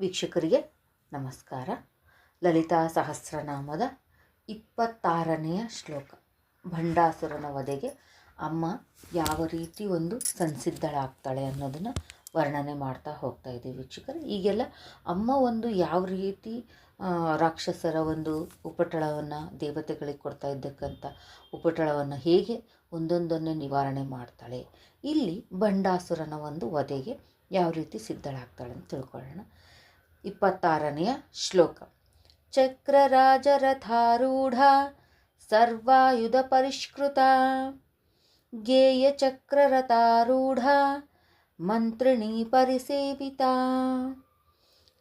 ವೀಕ್ಷಕರಿಗೆ ನಮಸ್ಕಾರ. ಲಲಿತಾ ಸಹಸ್ರನಾಮದ ಇಪ್ಪತ್ತಾರನೆಯ ಶ್ಲೋಕ. ಭಂಡಾಸುರನ ವಧೆಗೆ ಅಮ್ಮ ಯಾವ ರೀತಿ ಒಂದು ಸಂಸಿದ್ಧಳಾಗ್ತಾಳೆ ಅನ್ನೋದನ್ನು ವರ್ಣನೆ ಮಾಡ್ತಾ ಹೋಗ್ತಾ ಇದ್ದೀವಿ ವೀಕ್ಷಕರು. ಈಗೆಲ್ಲ ಅಮ್ಮ ಒಂದು ಯಾವ ರೀತಿ ರಾಕ್ಷಸರ ಒಂದು ಉಪಟಳವನ್ನು ದೇವತೆಗಳಿಗೆ ಕೊಡ್ತಾ ಇದ್ದಕ್ಕಂಥ ಉಪಟಳವನ್ನು ಹೇಗೆ ಒಂದೊಂದನ್ನೇ ನಿವಾರಣೆ ಮಾಡ್ತಾಳೆ. ಇಲ್ಲಿ ಭಂಡಾಸುರನ ಒಂದು ವಧೆಗೆ ಯಾವ ರೀತಿ ಸಿದ್ಧಳಾಗ್ತಾಳೆ ಅಂತ ತಿಳ್ಕೊಳ್ಳೋಣ. ಇಪ್ಪತ್ತಾರನೆಯ ಶ್ಲೋಕ. ಚಕ್ರರಾಜರಥಾರೂಢ ಸರ್ವಾಯುಧ ಪರಿಷ್ಕೃತ. ಗೇಯ ಚಕ್ರರಥಾರೂಢ ಮಂತ್ರಿಣಿ ಪರಿಸೇವಿತ.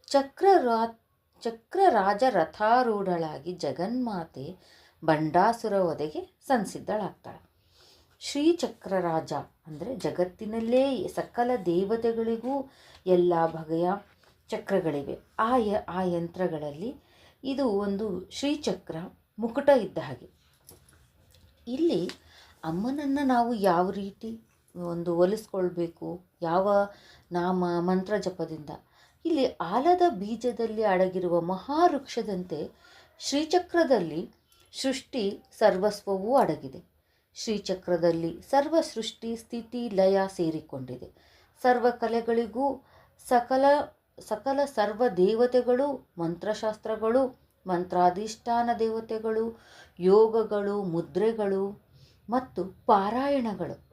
ಚಕ್ರರಾ, ಚಕ್ರರಾಜರಥಾರೂಢಳಾಗಿ ಜಗನ್ಮಾತೆ ಬಂಡಾಸುರ ಒದೆಗೆ ಸಂಸಿದ್ಧಳಾಗ್ತಾಳೆ. ಶ್ರೀಚಕ್ರರಾಜ ಅಂದರೆ ಜಗತ್ತಿನಲ್ಲೇ ಸಕಲ ದೇವತೆಗಳಿಗೂ ಎಲ್ಲ ಬಗೆಯ ಚಕ್ರಗಳಿವೆ. ಆ ಯ, ಆ ಯಂತ್ರಗಳಲ್ಲಿ ಇದು ಒಂದು ಶ್ರೀಚಕ್ರ ಮುಕುಟ ಇದ್ದ ಹಾಗೆ. ಇಲ್ಲಿ ಅಮ್ಮನನ್ನು ನಾವು ಯಾವ ರೀತಿ ಒಂದು ಒಲಿಸ್ಕೊಳ್ಬೇಕು, ಯಾವ ನಾಮ, ಮಂತ್ರ ಜಪದಿಂದ. ಇಲ್ಲಿ ಆಲದ ಬೀಜದಲ್ಲಿ ಅಡಗಿರುವ ಮಹಾವೃಕ್ಷದಂತೆ ಶ್ರೀಚಕ್ರದಲ್ಲಿ ಸೃಷ್ಟಿ ಸರ್ವಸ್ವವೂ ಅಡಗಿದೆ. ಶ್ರೀಚಕ್ರದಲ್ಲಿ ಸರ್ವ ಸೃಷ್ಟಿ ಸ್ಥಿತಿ ಲಯ ಸೇರಿಕೊಂಡಿದೆ. ಸರ್ವ ಕಲೆಗಳಿಗೂ ಸಕಲ ಸಕಲ ಸರ್ವ ದೇವತೆಗಳು, ಮಂತ್ರಶಾಸ್ತ್ರಗಳು, ಮಂತ್ರಾಧಿಷ್ಠಾನ ದೇವತೆಗಳು, ಯೋಗಗಳು, ಮುದ್ರೆಗಳು ಮತ್ತು ಪಾರಾಯಣಗಳು,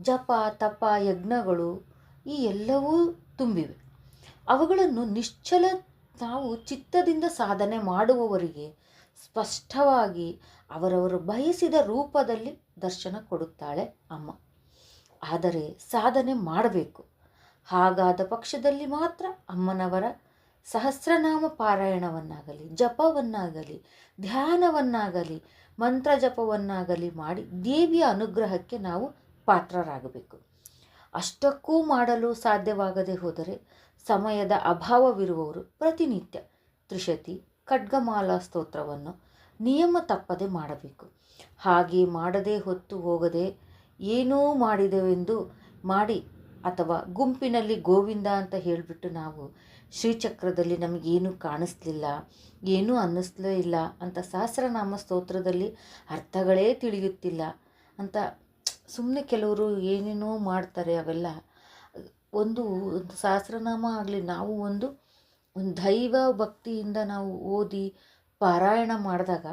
ಜಪ, ತಪ, ಯಜ್ಞಗಳು ಈ ಎಲ್ಲವೂ ತುಂಬಿವೆ. ಅವುಗಳನ್ನು ನಿಶ್ಚಲ ನಾವು ಚಿತ್ತದಿಂದ ಸಾಧನೆ ಮಾಡುವವರಿಗೆ ಸ್ಪಷ್ಟವಾಗಿ ಅವರವರು ಬಯಸಿದ ರೂಪದಲ್ಲಿ ದರ್ಶನ ಕೊಡುತ್ತಾಳೆ ಅಮ್ಮ. ಆದರೆ ಸಾಧನೆ ಮಾಡಬೇಕು. ಹಾಗಾದ ಪಕ್ಷದಲ್ಲಿ ಮಾತ್ರ ಅಮ್ಮನವರ ಸಹಸ್ರನಾಮ ಪಾರಾಯಣವನ್ನಾಗಲಿ, ಜಪವನ್ನಾಗಲಿ, ಧ್ಯಾನವನ್ನಾಗಲಿ ಮಂತ್ರ ಜಪವನ್ನಾಗಲಿ ಮಾಡಿ ದೇವಿಯ ಅನುಗ್ರಹಕ್ಕೆ ನಾವು ಪಾತ್ರರಾಗಬೇಕು. ಅಷ್ಟಕ್ಕೂ ಮಾಡಲು ಸಾಧ್ಯವಾಗದೆ ಹೋದರೆ ಸಮಯದ ಅಭಾವವಿರುವವರು ಪ್ರತಿನಿತ್ಯ ತ್ರಿಶತಿ, ಖಡ್ಗಮಾಲಾ ಸ್ತೋತ್ರವನ್ನು ನಿಯಮ ತಪ್ಪದೆ ಮಾಡಬೇಕು. ಹಾಗೆ ಮಾಡದೆ ಹೊತ್ತು ಹೋಗದೆ ಏನೂ ಮಾಡಿದೆವೆಂದು ಮಾಡಿ ಅಥವಾ ಗುಂಪಿನಲ್ಲಿ ಗೋವಿಂದ ಅಂತ ಹೇಳಿಬಿಟ್ಟು ನಾವು ಶ್ರೀಚಕ್ರದಲ್ಲಿ ನಮಗೇನು ಕಾಣಿಸ್ಲಿಲ್ಲ, ಏನೂ ಅನ್ನಿಸ್ಲೇ ಇಲ್ಲ ಅಂತ ಸಹಸ್ರನಾಮ ಸ್ತೋತ್ರದಲ್ಲಿ ಅರ್ಥಗಳೇ ತಿಳಿಯುತ್ತಿಲ್ಲ ಅಂತ ಸುಮ್ಮನೆ ಕೆಲವರು ಏನೇನೋ ಮಾಡ್ತಾರೆ ಅವೆಲ್ಲ. ಒಂದು ಒಂದು ಸಹಸ್ರನಾಮ ಆಗಲಿ, ನಾವು ಒಂದು ಒಂದು ದೈವ ಭಕ್ತಿಯಿಂದ ನಾವು ಓದಿ ಪಾರಾಯಣ ಮಾಡಿದಾಗ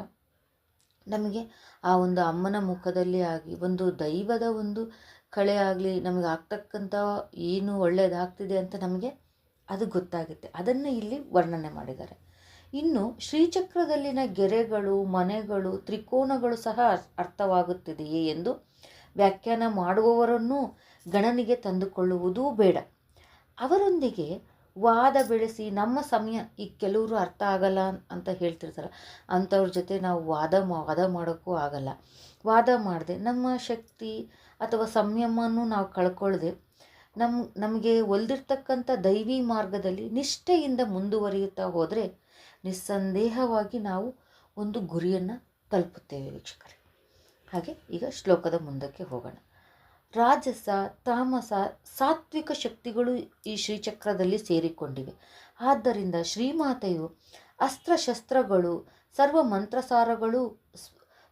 ನಮಗೆ ಆ ಒಂದು ಅಮ್ಮನ ಮುಖದಲ್ಲಿ ಆಗಿ, ಒಂದು ದೈವದ ಒಂದು ಕಳೆ ಆಗಲಿ ನಮಗೆ ಆಗ್ತಕ್ಕಂಥ ಏನು ಒಳ್ಳೆಯದಾಗ್ತಿದೆ ಅಂತ ನಮಗೆ ಅದು ಗೊತ್ತಾಗುತ್ತೆ. ಅದನ್ನು ಇಲ್ಲಿ ವರ್ಣನೆ ಮಾಡಿದ್ದಾರೆ. ಇನ್ನು ಶ್ರೀಚಕ್ರದಲ್ಲಿನ ಗೆರೆಗಳು, ಮನೆಗಳು, ತ್ರಿಕೋನಗಳು ಸಹ ಅರ್ಥವಾಗುತ್ತಿದೆಯೇ ಎಂದು ವ್ಯಾಖ್ಯಾನ ಮಾಡುವವರನ್ನು ಗಣನಿಗೆ ತಂದುಕೊಳ್ಳುವುದೂ ಬೇಡ. ಅವರೊಂದಿಗೆ ವಾದ ಬೆಳೆಸಿ ನಮ್ಮ ಸಮಯ ಈ ಕೆಲವರು ಅರ್ಥ ಆಗಲ್ಲ ಅಂತ ಹೇಳ್ತಿರ್ತಾರೆ. ಅಂಥವ್ರ ಜೊತೆ ನಾವು ವಾದ ವಾದ ಮಾಡೋಕ್ಕೂ ಆಗಲ್ಲ. ವಾದ ಮಾಡದೆ ನಮ್ಮ ಶಕ್ತಿ ಅಥವಾ ಸಂಯಮನೂ ನಾವು ಕಳ್ಕೊಳ್ಳದೆ ನಮ್ಮ ನಮಗೆ ಒಲ್ದಿರ್ತಕ್ಕಂಥ ದೈವಿ ಮಾರ್ಗದಲ್ಲಿ ನಿಷ್ಠೆಯಿಂದ ಮುಂದುವರಿಯುತ್ತಾ ಹೋದರೆ ನಿಸ್ಸಂದೇಹವಾಗಿ ನಾವು ಒಂದು ಗುರಿಯನ್ನು ತಲುಪುತ್ತೇವೆ ವೀಕ್ಷಕರೇ. ಹಾಗೆ ಈಗ ಶ್ಲೋಕದ ಮುಂದಕ್ಕೆ ಹೋಗೋಣ. ರಾಜಸ, ತಾಮಸ, ಸಾತ್ವಿಕ ಶಕ್ತಿಗಳು ಈ ಶ್ರೀಚಕ್ರದಲ್ಲಿ ಸೇರಿಕೊಂಡಿವೆ. ಆದ್ದರಿಂದ ಶ್ರೀಮಾತೆಯು ಅಸ್ತ್ರಶಸ್ತ್ರಗಳು ಸರ್ವ ಮಂತ್ರಸಾರಗಳು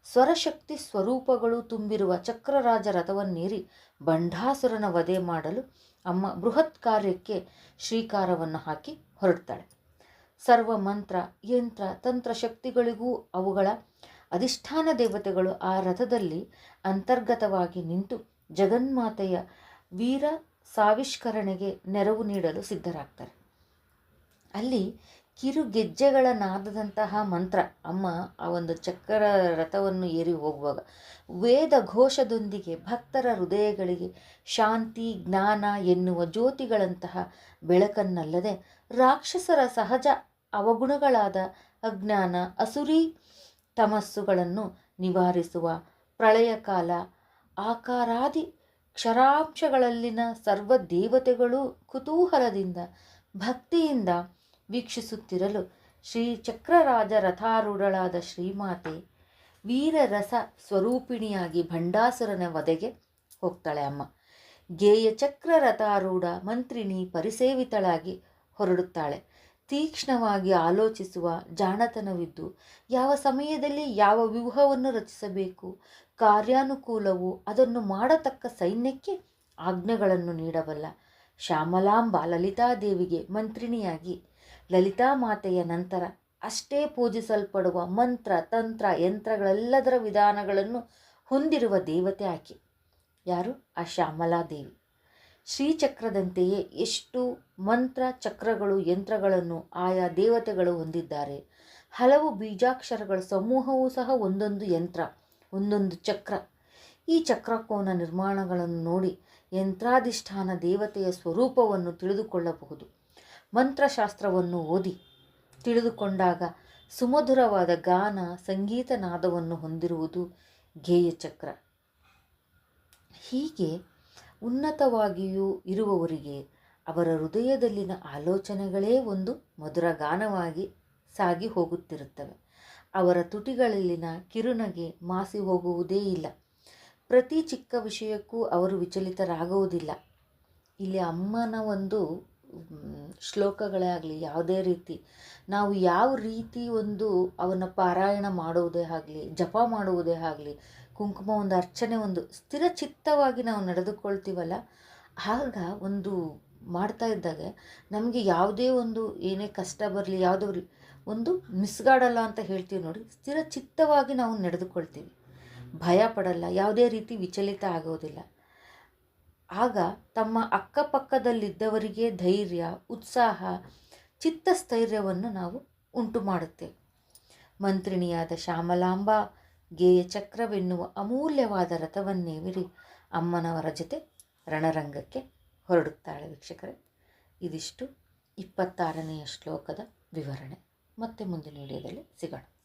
ಸ್ವರಶಕ್ತಿ ಸ್ವರೂಪಗಳು ತುಂಬಿರುವ ಚಕ್ರರಾಜ ರಥವನ್ನೇರಿ ಬಂಡಾಸುರನ ವಧೆ ಮಾಡಲು ಅಮ್ಮ ಬೃಹತ್ ಕಾರ್ಯಕ್ಕೆ ಶ್ರೀಕಾರವನ್ನು ಹಾಕಿ ಹೊರಡ್ತಾಳೆ. ಸರ್ವ ಮಂತ್ರ, ಯಂತ್ರ, ತಂತ್ರ ಶಕ್ತಿಗಳಿಗೂ ಅವುಗಳ ಅಧಿಷ್ಠಾನ ದೇವತೆಗಳು ಆ ರಥದಲ್ಲಿ ಅಂತರ್ಗತವಾಗಿ ನಿಂತು ಜಗನ್ಮಾತೆಯ ವೀರ ಸಾವಿಷ್ಕರಣೆಗೆ ನೆರವು ನೀಡಲು ಸಿದ್ಧರಾಗ್ತಾರೆ. ಅಲ್ಲಿ ಕಿರು ಗೆಜ್ಜೆಗಳ ನಾದದಂತಹ ಮಂತ್ರ. ಅಮ್ಮ, ಆ ಒಂದು ಚಕ್ರ ರಥವನ್ನು ಏರಿ ಹೋಗುವಾಗ ವೇದ ಘೋಷದೊಂದಿಗೆ ಭಕ್ತರ ಹೃದಯಗಳಿಗೆ ಶಾಂತಿ, ಜ್ಞಾನ ಎನ್ನುವ ಜ್ಯೋತಿಗಳಂತಹ ಬೆಳಕನ್ನಲ್ಲದೆ ರಾಕ್ಷಸರ ಸಹಜ ಅವಗುಣಗಳಾದ ಅಜ್ಞಾನ, ಅಸುರಿ ತಮಸ್ಸುಗಳನ್ನು ನಿವಾರಿಸುವ ಪ್ರಳಯಕಾಲ ಆಕಾರಾದಿ ಕ್ಷರಾಂಶಗಳಲ್ಲಿನ ಸರ್ವ ದೇವತೆಗಳು ಕುತೂಹಲದಿಂದ, ಭಕ್ತಿಯಿಂದ ವೀಕ್ಷಿಸುತ್ತಿರಲು ಶ್ರೀ ಚಕ್ರರಾಜ ರಥಾರೂಢಳಾದ ಶ್ರೀಮಾತೆ ವೀರರಸ ಸ್ವರೂಪಿಣಿಯಾಗಿ ಭಂಡಾಸುರನ ವಧೆಗೆ ಹೋಗ್ತಾಳೆ ಅಮ್ಮ. ಗೇಯ ಚಕ್ರ ರಥಾರೂಢ ಮಂತ್ರಿಣಿ ಪರಿಸೇವಿತಳಾಗಿ ಹೊರಡುತ್ತಾಳೆ. ತೀಕ್ಷ್ಣವಾಗಿ ಆಲೋಚಿಸುವ ಜಾಣತನವಿದ್ದು ಯಾವ ಸಮಯದಲ್ಲಿ ಯಾವ ವ್ಯೂಹವನ್ನು ರಚಿಸಬೇಕು? ಕಾರ್ಯಾನುಕೂಲವು ಅದನ್ನು ಮಾಡತಕ್ಕ ಸೈನ್ಯಕ್ಕೆ ಆಜ್ಞೆಗಳನ್ನು ನೀಡಬಲ್ಲ. ಶ್ಯಾಮಲಾಂಬ ಲಲಿತಾದೇವಿಗೆ ಮಂತ್ರಿಣಿಯಾಗಿ ಲಲಿತಾ ಮಾತೆಯ ನಂತರ ಅಷ್ಟೇ ಪೂಜಿಸಲ್ಪಡುವ ಮಂತ್ರ, ತಂತ್ರ, ಯಂತ್ರಗಳೆಲ್ಲದರ ವಿಧಾನಗಳನ್ನು ಹೊಂದಿರುವ ದೇವತೆ ಆಕೆ. ಯಾರು? ಆ ಶ್ಯಾಮಲಾದೇವಿ ಶ್ರೀಚಕ್ರದಂತೆಯೇ ಎಷ್ಟು ಮಂತ್ರ, ಚಕ್ರಗಳು, ಯಂತ್ರಗಳನ್ನು ಆಯಾ ದೇವತೆಗಳು ಹೊಂದಿದ್ದಾರೆ. ಹಲವು ಬೀಜಾಕ್ಷರಗಳ ಸಮೂಹವೂ ಸಹ ಒಂದೊಂದು ಯಂತ್ರ, ಒಂದೊಂದು ಚಕ್ರ. ಈ ಚಕ್ರಕೋನ ನಿರ್ಮಾಣಗಳನ್ನು ನೋಡಿ ಯಂತ್ರಾಧಿಷ್ಠಾನ ದೇವತೆಯ ಸ್ವರೂಪವನ್ನು ತಿಳಿದುಕೊಳ್ಳಬಹುದು. ಮಂತ್ರಶಾಸ್ತ್ರವನ್ನು ಓದಿ ತಿಳಿದುಕೊಂಡಾಗ ಸುಮಧುರವಾದ ಗಾನ ಸಂಗೀತ ನಾದವನ್ನು ಹೊಂದಿರುವುದು ಗೇಯಚಕ್ರ ಹೀಗೆ ಉನ್ನತವಾಗಿಯೂ ಇರುವವರಿಗೆ ಅವರ ಹೃದಯದಲ್ಲಿನ ಆಲೋಚನೆಗಳೇ ಒಂದು ಮಧುರ ಗಾನವಾಗಿ ಸಾಗಿ ಹೋಗುತ್ತಿರುತ್ತವೆ. ಅವರ ತುಟಿಗಳಲ್ಲಿನ ಕಿರುನಗೆ ಮಾಸಿ ಹೋಗುವುದೇ ಇಲ್ಲ. ಪ್ರತಿ ಚಿಕ್ಕ ವಿಷಯಕ್ಕೂ ಅವರು ವಿಚಲಿತರಾಗುವುದಿಲ್ಲ. ಇಲ್ಲಿ ಅಮ್ಮನ ಒಂದು ಶ್ಲೋಕಗಳೇ ಆಗಲಿ, ಯಾವುದೇ ರೀತಿ. ನಾವು ಯಾವ ರೀತಿ ಒಂದು ಅವನ ಪಾರಾಯಣ ಮಾಡುವುದೇ ಆಗಲಿ, ಜಪ ಮಾಡುವುದೇ ಆಗಲಿ, ಕುಂಕುಮ ಒಂದು ಅರ್ಚನೆ ಒಂದು ಸ್ಥಿರಚಿತ್ತವಾಗಿ ನಾವು ನಡೆದುಕೊಳ್ತೀವಲ್ಲ, ಆಗ ಒಂದು ಮಾಡ್ತಾ ಇದ್ದಾಗ ನಮಗೆ ಯಾವುದೇ ಒಂದು ಏನೇ ಕಷ್ಟ ಬರಲಿ, ಯಾವುದೋ ಒಂದು ಮಿಸ್ಗಾಡಲ್ಲ ಅಂತ ಹೇಳ್ತೀವಿ ನೋಡಿ ಸ್ಥಿರಚಿತ್ತವಾಗಿ ನಾವು ನಡೆದುಕೊಳ್ತೀವಿ. ಭಯ ಪಡಲ್ಲ, ಯಾವುದೇ ರೀತಿ ವಿಚಲಿತ ಆಗೋದಿಲ್ಲ. ಆಗ ತಮ್ಮ ಅಕ್ಕಪಕ್ಕದಲ್ಲಿದ್ದವರಿಗೆ ಧೈರ್ಯ, ಉತ್ಸಾಹ, ಚಿತ್ತಸ್ಥೈರ್ಯವನ್ನು ನಾವು ಉಂಟು ಮಾಡುತ್ತೇವೆ ಮಂತ್ರಿಣಿಯಾದ ಶ್ಯಾಮಲಾಂಬ ಗೇಯ ಚಕ್ರವೆನ್ನುವ ಅಮೂಲ್ಯವಾದ ರಥವನ್ನೇವಿರಿ ಅಮ್ಮನವರ ಜೊತೆ ರಣರಂಗಕ್ಕೆ ಹೊರಡುತ್ತಾಳೆ ವೀಕ್ಷಕರೇ. ಇದಿಷ್ಟು ಇಪ್ಪತ್ತಾರನೆಯ ಶ್ಲೋಕದ ವಿವರಣೆ. ಮತ್ತೆ ಮುಂದಿನ ವಿಡಿಯೋದಲ್ಲಿ ಸಿಗೋಣ.